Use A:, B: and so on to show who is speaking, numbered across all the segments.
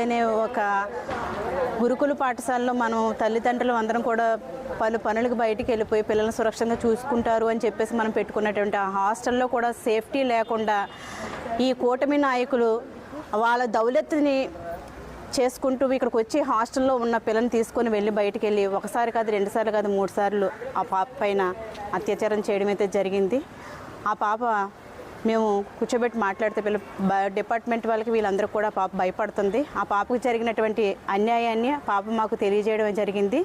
A: అనే ఒక గురుకుల పాఠశాలలో మనం తల్లిదండ్రులు అందరం కూడా పలు పనులకు బయటికి వెళ్ళిపోయి పిల్లల్ని సురక్షితంగా చూసుకుంటారు అని చెప్పేసి మనం పెట్టుకున్నటువంటి ఆ హాస్టల్లో కూడా సేఫ్టీ లేకుండా ఈ కూటమి నాయకులు వాళ్ళ దౌలత్ని చేసుకుంటూ ఇక్కడికి వచ్చి హాస్టల్లో ఉన్న పిల్లని తీసుకొని వెళ్ళి బయటికి వెళ్ళి ఒకసారి కాదు రెండుసార్లు కాదు మూడు సార్లు ఆ పాప పైన అత్యాచారం చేయడం అయితే జరిగింది. ఆ పాప మేము కూర్చోబెట్టి మాట్లాడితే పిల్ల బ- డిపార్ట్మెంట్ వాళ్ళకి వీళ్ళందరూ కూడా పాప భయపడుతుంది. ఆ పాపకు జరిగినటువంటి అన్యాయాన్ని ఆ పాప మాకు తెలియజేయడం జరిగింది.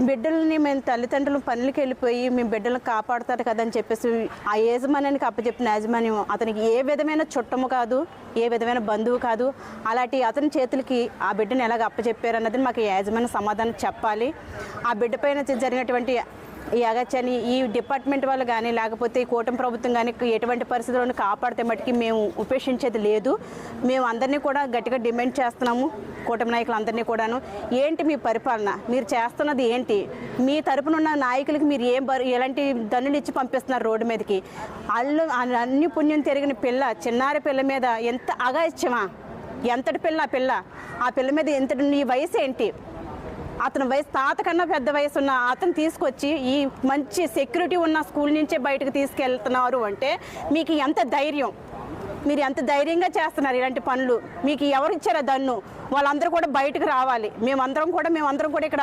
A: బిడ్డల్ని మేము తల్లిదండ్రులు పనులకి వెళ్ళిపోయి మేము బిడ్డలను కాపాడుతారు కదా అని చెప్పేసి ఆ యజమానికి అప్పచెప్పిన యాజమాన్యం అతనికి ఏ విధమైన చుట్టము కాదు ఏ విధమైన బంధువు కాదు. అలాంటి అతని చేతులకి ఆ బిడ్డను ఎలాగ అప్పచెప్పారు అన్నది మాకు యాజమాన్య సమాధానం చెప్పాలి. ఆ బిడ్డ పైన జరిగినటువంటి ఈ అగత్యాన్ని ఈ డిపార్ట్మెంట్ వాళ్ళు కానీ లేకపోతే ఈ కూటమి ప్రభుత్వం కానీ ఎటువంటి పరిస్థితులను కాపాడితే మటుకి మేము ఉపేక్షించేది లేదు. మేము అందరినీ కూడా గట్టిగా డిమాండ్ చేస్తున్నాము కూటమి నాయకులు అందరినీ కూడాను. ఏంటి మీ పరిపాలన? మీరు చేస్తున్నది ఏంటి? మీ తరపున ఉన్న నాయకులకి మీరు ఏం బరు ఎలాంటి దన్నులు ఇచ్చి పంపిస్తున్నారు రోడ్డు మీదకి? అల్లు అన్ని పుణ్యం తిరిగిన పిల్ల చిన్నారి పిల్ల మీద ఎంత అగాయిత్యమా ఎంతటి పిల్ల ఆ పిల్ల? ఆ పిల్ల మీద ఎంతటి నీ వయసు ఏంటి? అతని వయసు తాత కన్నా పెద్ద వయసు ఉన్న అతను తీసుకొచ్చి ఈ మంచి సెక్యూరిటీ ఉన్న స్కూల్ నుంచే బయటకు తీసుకెళ్తున్నారు అంటే మీకు ఎంత ధైర్యం? మీరు ఎంత ధైర్యంగా చేస్తున్నారు ఇలాంటి పనులు? మీకు ఎవరు ఇచ్చారో దన్ను? వాళ్ళందరూ కూడా బయటకు రావాలి. మేమందరం కూడా మేమందరం కూడా ఇక్కడ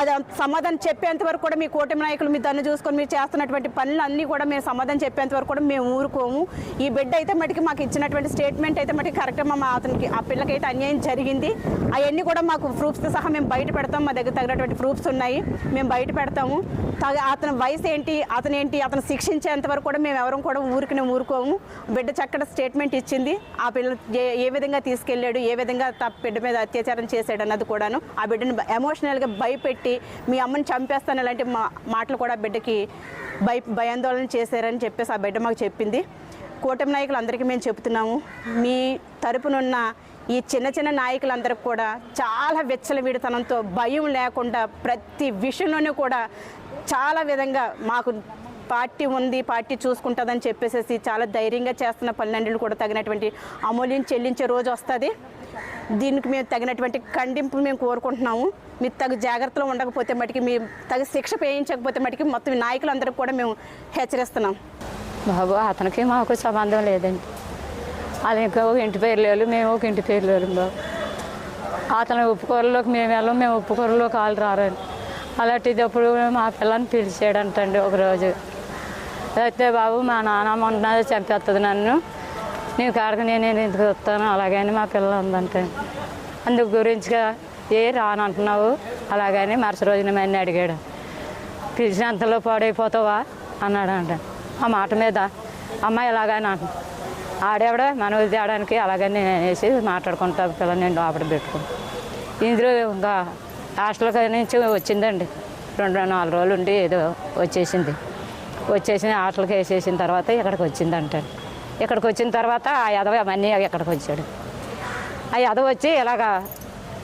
A: అది సమాధానం చెప్పేంత వరకు కూడా మీ కూటమి నాయకులు మీ దన్ను చూసుకొని మీరు చేస్తున్నటువంటి పనులు అన్నీ కూడా మేము సమాధానం చెప్పేంత వరకు కూడా మేము ఊరుకోము. ఈ బిడ్డ అయితే మటుకి మాకు ఇచ్చినటువంటి స్టేట్మెంట్ అయితే మటుకి కరెక్ట్ మా అతనికి ఆ పిల్లకైతే అన్యాయం జరిగింది. అవన్నీ కూడా మాకు ప్రూఫ్స్తో సహా మేము బయట పెడతాం. మా దగ్గర తగినటువంటి ప్రూఫ్స్ ఉన్నాయి. మేము బయట పెడతాము. తగ అతని వయసు ఏంటి అతను ఏంటి అతను శిక్షించేంత వరకు కూడా మేము ఎవరం కూడా ఊరికి ఊరుకోము. బిడ్డ చక్కటి స్టేట్మెంట్ ఇచ్చింది. ఆ పిల్ల ఏ- ఏ విధంగా తీసుకెళ్ళాడు ఏ విధంగా త బిడ్డ మీద అత్యాచారం చేశాడు అన్నది కూడాను ఆ బిడ్డను ఎమోషనల్గా భయపెట్టి మీ అమ్మని చంపేస్తాను ఇలాంటి మా మాటలు కూడా ఆ బిడ్డకి భయ భయాందోళన చేశారని చెప్పేసి ఆ బిడ్డ మాకు చెప్పింది. కూటమి నాయకులు అందరికీ మేము చెబుతున్నాము మీ తరపునున్న ఈ చిన్న చిన్న నాయకులందరికీ కూడా చాలా విచ్చలవిడితనంతో భయం లేకుండా ప్రతి విషయంలోనూ కూడా చాలా విధంగా మాకు పార్టీ ఉంది పార్టీ చూసుకుంటుందని చెప్పేసి చాలా ధైర్యంగా చేస్తున్న పన్నెండులు కూడా తగినటువంటి అమూల్యం చెల్లించే రోజు వస్తుంది. దీనికి మేము తగినటువంటి ఖండింపు మేము కోరుకుంటున్నాము. మీరు తగు జాగ్రత్తలో ఉండకపోతే మటుకి మీ తగు శిక్ష వేయించకపోతే మటుకి మొత్తం నాయకులందరికీ కూడా మేము హెచ్చరిస్తున్నాం.
B: బాబు అతనికి మాకు సంబంధం లేదండి. అది ఇంకా ఒక ఇంటి పేరు లేదు మేము ఒక ఇంటి పేరు లేదు బాబు. అతను ఉప్పుకూరలోకి మేము వెళ్ళం మేము ఉప్పుకూరలోకి వాళ్ళు రారండి. అలాంటిది అప్పుడు మా పిల్లని పిలిచాడంటండి ఒకరోజు. అయితే బాబు మా నాన్న మొన్న చంపేస్తుంది నన్ను. నేను కాడకు నేను ఎందుకు వస్తాను? అలాగని మా పిల్లలు ఉందంటే అందుకు గురించిగా ఏ రానంటున్నావు? అలాగని మరుసటి రోజున మన్ని అడిగాడు. పిలిచినంతలో పాడైపోతావా? అన్నాడు అంట. ఆ మాట మీద అమ్మాయి ఎలాగని అంట. ఆడేవిడ? మనం తేడానికి అలాగని అనేసి మాట్లాడుకుంటా పిల్లలు నేను లోపల పెట్టుకుని. ఇందులో ఇంకా హాస్టల్ నుంచి వచ్చిందండి. రెండు నాలుగు రోజులు ఉండి ఏదో వచ్చేసింది. వచ్చేసి ఆటలకి వేసేసిన తర్వాత ఇక్కడికి వచ్చింది అంటాడు ఇక్కడికి వచ్చిన తర్వాత ఆ యదవ అవన్నీ ఇక్కడికి వచ్చాడు. ఆ యదవ వచ్చి ఇలాగా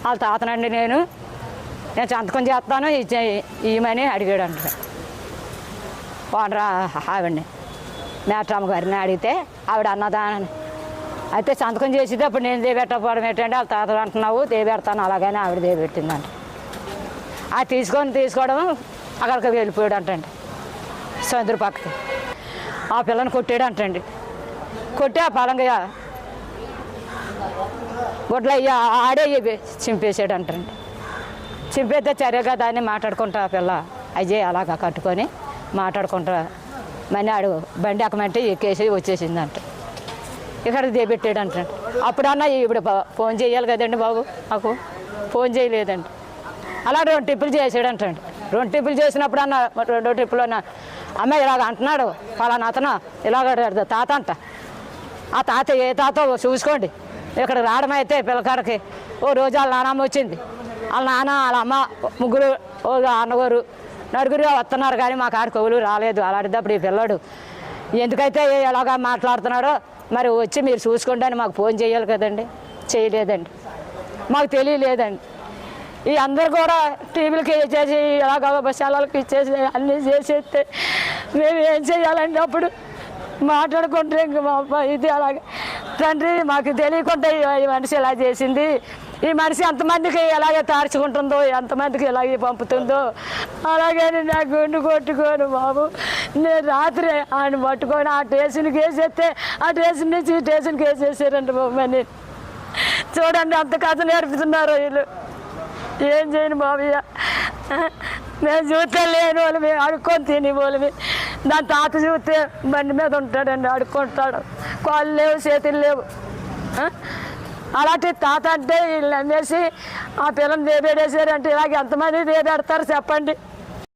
B: వాళ్ళ తాతనండి నేను నేను సంతకం చేస్తాను ఇవ్వమని అడిగాడు అంట వాడరా ఆవిడని మేట్రమ్మ గారిని అడిగితే ఆవిడ అన్నదానని అయితే సంతకం చేసేది అప్పుడు నేను దేబెట్టకపోవడం ఏంటంటే వాళ్ళ తాత అంటున్నావు దేబెడతాను అలాగని ఆవిడ దేబెట్టిందంట. ఆ తీసుకొని తీసుకోవడం అక్కడికి వెళ్ళిపోయాడు అంటండి సముద్ర పక్కకి. ఆ పిల్లని కొట్టాడు అంటండి. కొట్టి ఆ పలంగా గుడ్లయ్య ఆడే చింపేసాడు అంటండి. చింపేస్తే చర్యగా దాన్ని మాట్లాడుకుంటా ఆ పిల్ల. అయ్యే అలాగా కట్టుకొని మాట్లాడుకుంటా మని ఆడు బండి ఎక్కమంటే ఎక్కేసి వచ్చేసిందంట. ఇక్కడ దేబెట్టాడు అంటాడు. అప్పుడన్నా ఇప్పుడు ఫోన్ చేయాలి కదండి బాబు మాకు. ఫోన్ చేయలేదండి. అలా రెండు టిప్పులు చేసాడు అంటాడు. రెండు టిప్పులు చేసినప్పుడు అన్న రెండో టిప్పులు అన్న అమ్మాయి ఇలాగ అంటున్నాడు ఫలానా అతను ఇలాగ తాత అంట. ఆ తాత ఏ తాత చూసుకోండి. ఇక్కడ రావడం అయితే పిల్లకాడికి ఓ రోజు వాళ్ళ నాన్నమ్మ వచ్చింది. వాళ్ళ నాన్న వాళ్ళ అమ్మ ముగ్గురు ఓ అన్నగారు నలుగురు వస్తున్నారు కానీ మా కాడికి ఎవరు రాలేదు. అలాంటిదప్పుడు ఈ పిల్లడు ఎందుకైతే ఎలాగా మాట్లాడుతున్నాడో మరి వచ్చి మీరు చూసుకోండి అని మాకు ఫోన్ చేయాలి కదండి. చేయలేదండి. మాకు తెలియలేదండి. ఈ అందరు కూడా టీవీలకి ఇచ్చేసి ఎలాగ బస్సాలకి ఇచ్చేసి అన్నీ చేసేస్తే మేము ఏం చేయాలంటే అప్పుడు? మాట్లాడుకుంటే ఇంక మా ఇది అలాగే. తండ్రి మాకు తెలియకుండా ఈ ఈ మనిషి ఇలా చేసింది. ఈ మనిషి ఎంతమందికి ఎలాగే తార్చుకుంటుందో ఎంతమందికి ఎలాగే పంపుతుందో అలాగే నా గుండు కొట్టుకోను బాబు. నేను రాత్రి ఆయన పట్టుకొని ఆ స్టేషన్కి వేసేస్తే ఆ స్టేషన్ నుంచి ఈ స్టేషన్కి వేసేసారండి బాబు అని చూడండి అంత కథ నేర్పుతున్నారు వీళ్ళు. ఏం చేయను బాబయ్య మేము చూస్తే లేని వాళ్ళు మేము అడుక్కొని తిని వాళ్ళు దాని తాత చూస్తే బండి మీద ఉంటాడండి అడుక్కుంటాడు కాళ్ళు లేవు చేతులు లేవు. అలాంటి తాత అంటే వీళ్ళు నమ్మేసి ఆ పిల్లని దేబేడేసారంటే ఇలాగ ఎంతమంది దేబెడతారు చెప్పండి.